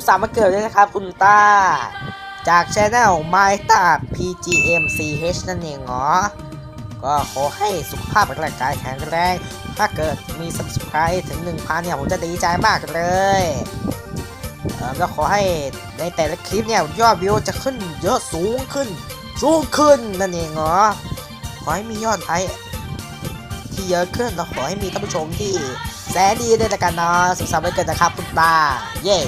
ขสันต์วันเกิดด้วยนะครับ คุณต้า จากช anel My ต้า PGM CH นั่นเองเหรอ ก็ขอให้สุขภาพร่างกายแข็งแรง ถ้าเกิดมี subscribe ถึง1,000เนี่ย ผมจะดีใจมากเลยเอ่อแล้วขอให้ในแต่ละคลิปเนี่ย ยอดวิวจะขึ้นเยอะสูงขึ้น สูงขึ้นนั่นเองเหรอขอให้มียอดไลค์ที่เยอะขึ้นแล้วขอให้มีท่านผู้ชมที่แสนดีด้วยละกันเนาะสุขสันต์วันเกิดนะครับคุณตาเย้